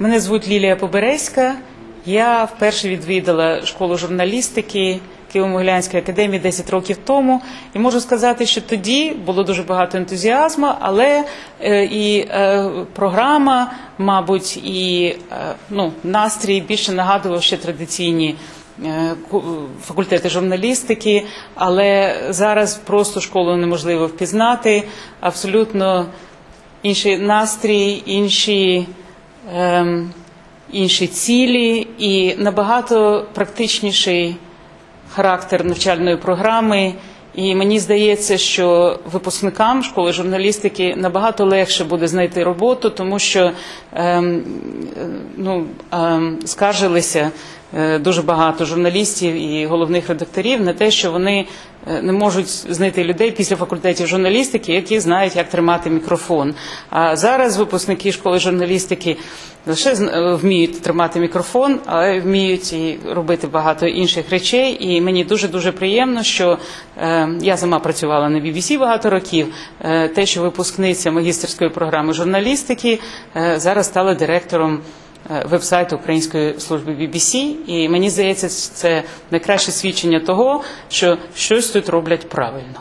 Мене звуть Лілія Поберезька. Я вперше відвідала школу журналістики Києво-Могилянської академії 10 років тому. І можу сказати, що тоді було дуже багато ентузіазму, але е, і е, програма, мабуть, і е, ну, настрій більше нагадував ще традиційні. е, ку- Факультети журналістики, але зараз просто школу неможливо впізнати. Абсолютно інший настрій, інші, інші цілі і набагато практичніший характер навчальної програми. І мені здається, що випускникам школи журналістики набагато легше буде знайти роботу, тому що ем, ну, ем, скаржилися дуже багато журналістів і головних редакторів на те, що вони е, не можуть знайти людей після факультетів журналістики, які знають, як тримати мікрофон. А зараз випускники школи журналістики лише е, вміють тримати мікрофон, але вміють і робити багато інших речей. І мені дуже дуже приємно, що е, я сама працювала на BBC багато років. Е, те, що випускниця магістерської програми журналістики е, зараз стала директором е, вебсайту Української служби BBC. І мені здається, це найкраще свідчення того, що щось тут роблять правильно.